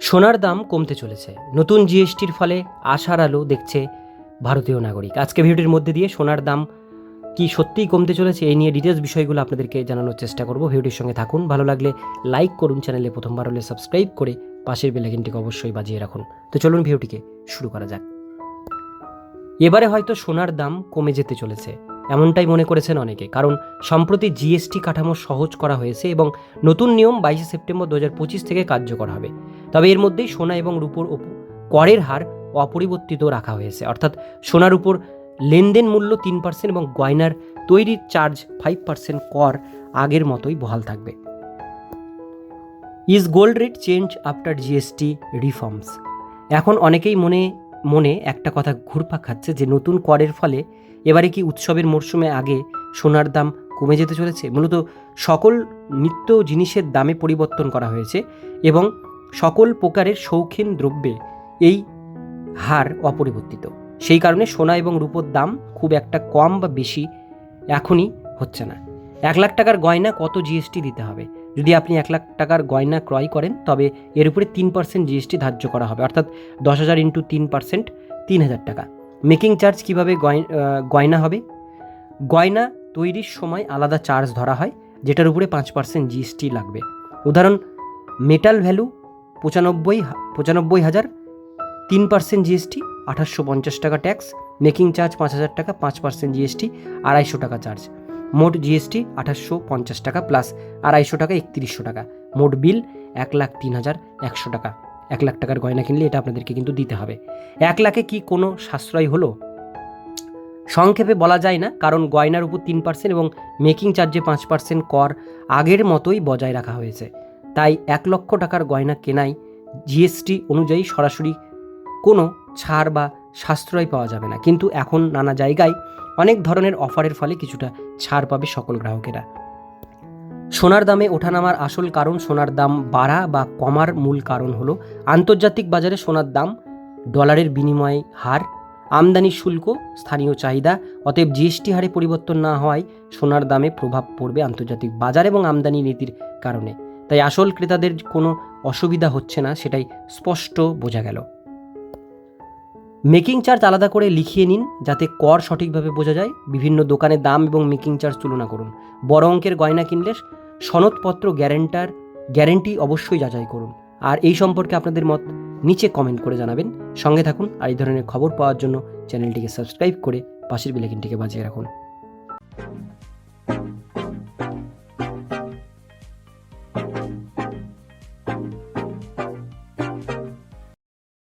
সোনার দাম কমতে চলেছে। নতুন জিএসটির ফলে আশার আলো দেখছে ভারতীয় নাগরিক। আজকে ভিডিওটির মধ্যে দিয়ে সোনার দাম কি সত্যিই কমতে চলেছে এই নিয়ে ডিটেলস বিষয়গুলো আপনাদেরকে জানানোর চেষ্টা করব। ভিডিওটির সঙ্গে থাকুন। ভালো লাগলে লাইক করুন চ্যানেলে প্রথমবার হলে সাবস্ক্রাইব করে পাশের বেলাইকিনটিকে অবশ্যই বাজিয়ে রাখুন। তো চলুন ভিডিওটিকে শুরু করা যাক। এবারে হয়তো সোনার দাম কমে যেতে চলেছে। এমনটাই মনে করেছেন অনেকে, কারণ সম্প্রতি জিএসটি কাঠামো সহজ করা হয়েছে এবং নতুন নিয়ম বাইশে সেপ্টেম্বর দু হাজার পঁচিশ থেকে কার্যকর হবে। তবে এর মধ্যেই সোনা এবং রূপোর করের হার অপরিবর্তিত রাখা হয়েছে। অর্থাৎ সোনার উপর লেনদেন মূল্য তিন পার্সেন্ট এবং গয়নার তৈরির চার্জ ফাইভ পার্সেন্ট কর আগের মতোই বহাল থাকবে। Is gold rate change after GST reforms. এখন অনেকেই মনে মনে একটা কথা ঘুরপাক খাচ্ছে যে নতুন করের ফলে এবারে কি উৎসবের মরশুমে আগে সোনার দাম কমে যেতে চলেছে? মূলত সকল নিত্য জিনিসের দামে পরিবর্তন করা হয়েছে এবং সকল প্রকারের শৌখিন দ্রব্যে এই হার অপরিবর্তিত। সেই কারণে সোনা এবং রূপোর দাম খুব একটা কম বা বেশি এখনই হচ্ছে না। এক লাখ টাকার গয়না কত জিএসটি দিতে হবে? যদি আপনি এক লাখ টাকার গয়না ক্রয় করেন, তবে এর উপরে তিন পার্সেন্ট জিএসটি ধার্য করা হবে। অর্থাৎ দশ হাজার ইন্টু তিন পার্সেন্ট তিন হাজার টাকা। মেকিং চার্জ কীভাবে গয়না হবে? গয়না তৈরির সময় আলাদা চার্জ ধরা হয়, যেটার উপরে পাঁচ পার্সেন্ট জিএসটি লাগবে। উদাহরণ, মেটাল ভ্যালু পঁচানব্বই পঁচানব্বই হাজার, তিন পার্সেন্ট জিএসটি আঠাশশো পঞ্চাশ টাকা ট্যাক্স, মেকিং চার্জ পাঁচ হাজার টাকা, পাঁচ পার্সেন্ট জিএসটি, আড়াইশো টাকা চার্জ। মোট জিএসটি আঠাশশো পঞ্চাশ টাকা প্লাস আড়াইশো টাকা, একত্রিশশো টাকা। মোট বিল এক লাখ তিন হাজার একশো টাকা। এক লাখ টাকার গয়না কিনলে এটা আপনাদেরকে কিন্তু দিতে হবে। এক লাখে কি কোনো সাশ্রয় হলো? সংক্ষেপে বলা যায় না, কারণ গয়নার উপর তিন পার্সেন্ট এবং মেকিং চার্জে পাঁচ পার্সেন্ট কর আগের মতোই বজায় রাখা হয়েছে। তাই এক লক্ষ টাকার গয়না কেনাই জিএসটি অনুযায়ী সরাসরি কোনো ছাড় বা সাশ্রয় পাওয়া যাবে না। কিন্তু এখন নানা জায়গায় অনেক ধরনের অফারের ফলে কিছুটা ছাড় পাবে সকল গ্রাহকেরা। সোনার দামে ওঠানামার আসল কারণ সোনার দাম বাড়া বা কমার মূল কারণ হলো আন্তর্জাতিক বাজারে সোনার দাম, ডলারের বিনিময়ে হার, আমদানি শুল্ক, স্থানীয় চাহিদা, অতএব জিএসটি হারে পরিবর্তন না হওয়ায় সোনার দামে প্রভাব পড়বে আন্তর্জাতিক বাজার এবং আমদানি নীতির কারণে। তাই আসল ক্রেতাদের কোনো অসুবিধা হচ্ছে না, সেটাই স্পষ্ট বোঝা গেল। মেকিং চার্জ আলাদা করে লিখিয়ে নিন যাতে কর সঠিকভাবে বোঝা যায়। বিভিন্ন দোকানের দাম এবং মেকিং চার্জ তুলনা করুন। বড় অঙ্কের গয়না কিনলে সনদপত্র গ্যারেন্টার, গ্যারেন্টি অবশ্যই যাচাই করুন। আর এই সম্পর্কে আপনাদের মত নিচে কমেন্ট করে জানাবেন। সঙ্গে থাকুন আর এই ধরনের খবর পাওয়ার জন্য চ্যানেলটিকে সাবস্ক্রাইব করে পাশের বেলাইকিনটিকে বাজিয়ে রাখুন।